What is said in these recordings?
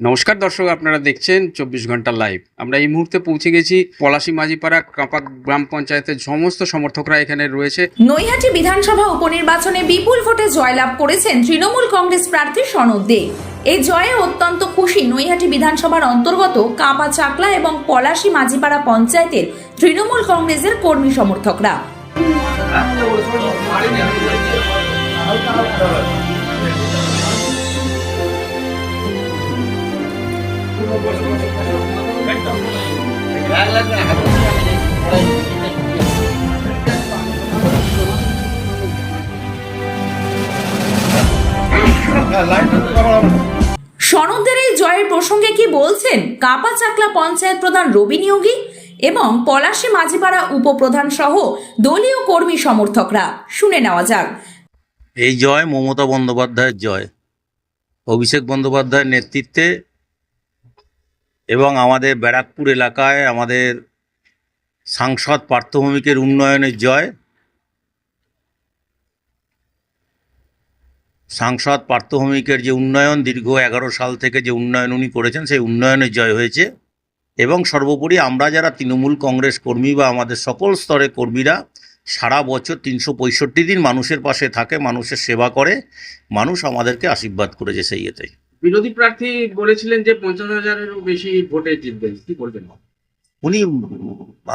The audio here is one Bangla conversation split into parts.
নমস্কার দর্শক আপনারা দেখছেন চব্বিশ ঘণ্টা লাইভ আমরা এই মুহূর্তে পৌঁছে গেছি পলাশি মাঝিপাড়া কাঁপা গ্রাম পঞ্চায়েতের সমস্ত সমর্থকরা এখানে রয়েছে। নৈহাটি বিধানসভা উপনির্বাচনে বিপুল ভোটে জয়লাভ করেছেন তৃণমূল কংগ্রেস প্রার্থী সনদ দে। এই জয়ে অত্যন্ত খুশি নৈহাটি বিধানসভার অন্তর্গত কাপা চাকলা এবং পলাশী মাঝিপাড়া পঞ্চায়েতের তৃণমূল কংগ্রেসের কর্মী সমর্থকরা। সনদের এই জয়ের প্রসঙ্গে কি বলছেন? কাপা চাকলা পঞ্চায়েত প্রধান রবি নিয়োগী এবং পলাশী মাঝিপাড়া উপপ্রধান সহ দলীয় কর্মী সমর্থকরা। শুনে নেওয়া যাক। এই জয় মমতা বন্দ্যোপাধ্যায়ের জয়। অভিষেক বন্দ্যোপাধ্যায়ের নেতৃত্বে এবং আমাদের ব্যারাকপুর এলাকায় আমাদের সাংসদ পার্থভূমিকের উন্নয়নের জয়, সাংসদ পার্থভূমিকের যে উন্নয়ন, দীর্ঘ এগারো সাল থেকে যে উন্নয়ন উনি করেছেন, সেই উন্নয়নের জয় হয়েছে। এবং সর্বোপরি আমরা যারা তৃণমূল কংগ্রেস কর্মী বা আমাদের সকল স্তরে কর্মীরা, সারা বছর তিনশো পঁয়ষট্টি দিন মানুষের পাশে থাকে, মানুষের সেবা করে, মানুষ আমাদেরকে আশীর্বাদ করেছে সেই এতে বিরোধী প্রার্থী বলেছিলেন যে পঞ্চাশ হাজারেরও বেশি ভোটে জিতবেন কি বলবেন? উনি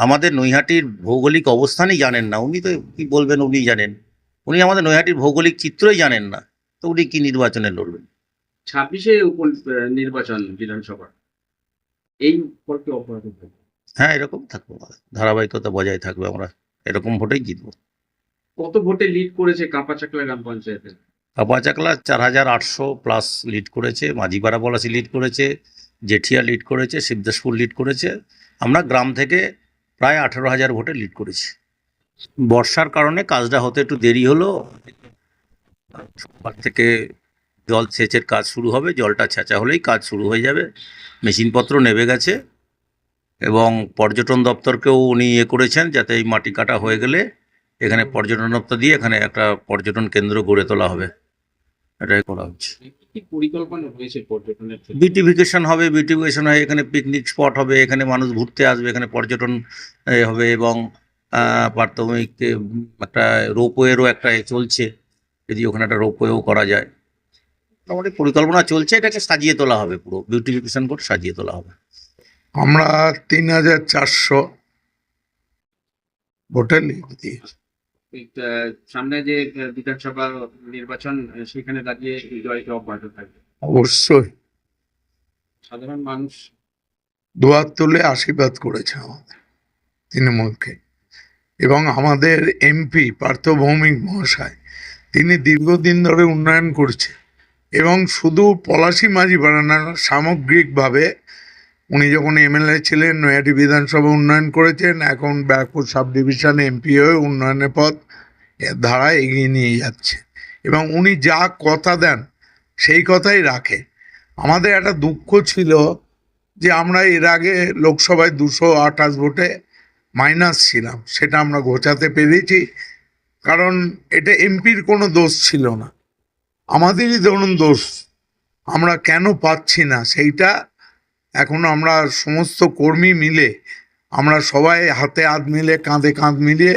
আমাদের নৈহাটির ভৌগোলিক অবস্থানই জানেন না। উনি তো কি বলবেন উনি জানেন। উনি আমাদের নৈহাটির ভৌগোলিক চিত্রই জানেন না। তো উনি কি নির্বাচনে লড়বেন? ছাব্বিশে নির্বাচন বিধানসভা। এই ফলকে অপরাধ হ্যাঁ এরকম থাকব। ধারাবাহিকতা বজায় থাকবে। আমরা এরকম ভোটেই জিতবো। কত ভোটে লিড করেছে কাঁপাচাকলা গ্রাম পঞ্চায়েতে? কাপাচাকলা চার হাজার আটশো প্লাস লিড করেছে মাঝিপাড়া পলাশি লিড করেছে, জেঠিয়া লিড করেছে শিবদাসপুর লিড করেছে। আমরা গ্রাম থেকে প্রায় আঠেরো হাজার ভোটে লিড করেছি। বর্ষার কারণে কাজটা হতে একটু দেরি হলো। সোমবার থেকে জল সেচের কাজ শুরু হবে, জলটা ছেঁচা হলেই কাজ শুরু হয়ে যাবে। মেশিনপত্র নেবে গেছে এবং পর্যটন দপ্তরকেও উনি ইয়ে করেছেন যাতে এই মাটি কাটা হয়ে গেলে এখানে পর্যটন দপ্তর দিয়ে এখানে একটা পর্যটন কেন্দ্র গড়ে তোলা হবে। এটাই করা হচ্ছে। কি পরিকল্পনা রয়েছে পর্যটনের বিউটিফিকেশন হবে বিউটিফিকেশন হয়ে এখানে পিকনিক স্পট হবে এখানে মানুষ ঘুরতে আসবে এখানে পর্যটন এ, হবে এবং প্রাথমিক একটা রোপওয়েরও একটা এ চলছে যদি ওখানে একটা রোপওয়েও করা যায়। মোটামুটি পরিকল্পনা চলছে এটাকে সাজিয়ে তোলা হবে পুরো বিউটিফিকেশন করে সাজিয়ে তোলা হবে। আমরা তিন হাজার চারশো আহ, সামনে যে বিধানসভা নির্বাচন সেখানে দাঁড়িয়ে জয়কে অব্যাহত থাকবে। অবশ্যই। সাধারণ মানুষ দুয়ার তুলে আশীর্বাদ করেছে আমাদের তৃণমূলকে। এবং আমাদের এমপি পার্থ ভৌমিক মহাশয় তিনি দীর্ঘদিন ধরে উন্নয়ন করছে এবং শুধু পলাশি মাঝি বাড়ানা সামগ্রিকভাবে উনি যখন এমএলএ ছিলেন নৈহাটি বিধানসভা উন্নয়ন করেছেন, এখন ব্যারাকপুর সাব ডিভিশনে এমপি হয়ে উন্নয়নের পথ ধারা এগিয়ে নিয়ে যাচ্ছে। এবং উনি যা কথা দেন, সেই কথাই রাখে। আমাদের একটা দুঃখ ছিল যে আমরা এর আগে লোকসভায় দুশো আঠাশ ভোটে মাইনাস ছিলাম, সেটা আমরা ঘোচাতে পেরেছি। কারণ এটা এমপির কোনো দোষ ছিল না। আমাদেরই ধরুন দোষ, আমরা কেন পাচ্ছি না? সেইটা এখন আমরা সমস্ত কর্মী মিলে আমরা সবাই হাতে হাত মিলে কাঁধে কাঁধ মিলিয়ে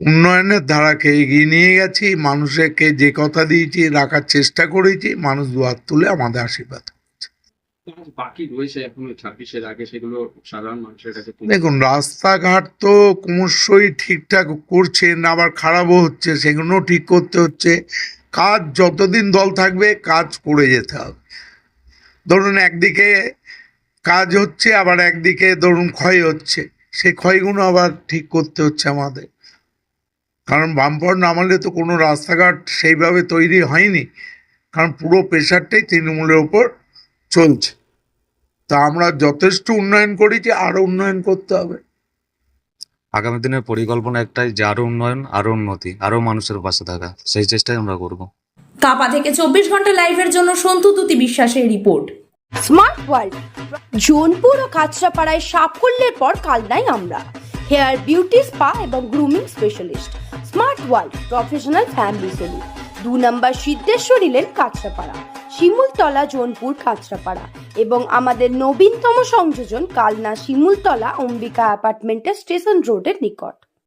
উন্নয়নের ধারাকে এগিয়ে নিয়ে গেছি। মানুষকে যে কথা দিয়েছি রাখার চেষ্টা করেছি। মানুষ দুয়ার তুলে আমাদের আশীর্বাদ বাকি রয়েছে এখনও ছাব্বিশের আগে সেগুলো সাধারণ মানুষের কাছে দেখুন রাস্তাঘাট তো ক্রমশই ঠিকঠাক করছেন আবার খারাপও হচ্ছে সেগুলো ঠিক করতে হচ্ছে। কাজ যতদিন দল থাকবে কাজ করে যেতে হবে। ধরুন একদিকে কাজ হচ্ছে, আবার একদিকে ধরুন ক্ষয় হচ্ছে। সেই ক্ষয়গুলো আবার ঠিক করতে হচ্ছে আমাদের। কারণ বামপট নামালে তো কোনো রাস্তাঘাট সেইভাবে তৈরি হয়নি। কারণ পুরো প্রেশারটাই তৃণমূলের ওপর চলছে। তা আমরা যথেষ্ট উন্নয়ন করেছি, আরও উন্নয়ন করতে হবে। আগামী দিনের পরিকল্পনা একটাই, যে আরও উন্নয়ন, আরও উন্নতি, আরও মানুষের পাশে থাকা। সেই চেষ্টাই আমরা করব। কাপা থেকে চব্বিশ ঘণ্টা লাইভের জন্য সন্তু দুতি বিশ্বাসের রিপোর্ট। স্মার্ট ওয়ার্ল্ড, জোনপুর ও কাঁচরাপাড়ায় সাফল্যের পর কালনাই আমরা। হেয়ার বিউটি স্পা এবং grooming specialist, smart world professional family salon. দু নম্বর সিদ্ধেশ্বরী লেন কাঁচরাপাড়া শিমুলতলা জোনপুর কাঁচরাপাড়া এবং আমাদের নবীনতম সংযোজন কালনা শিমুলতলা অম্বিকা অ্যাপার্টমেন্টের স্টেশন রোডের নিকট।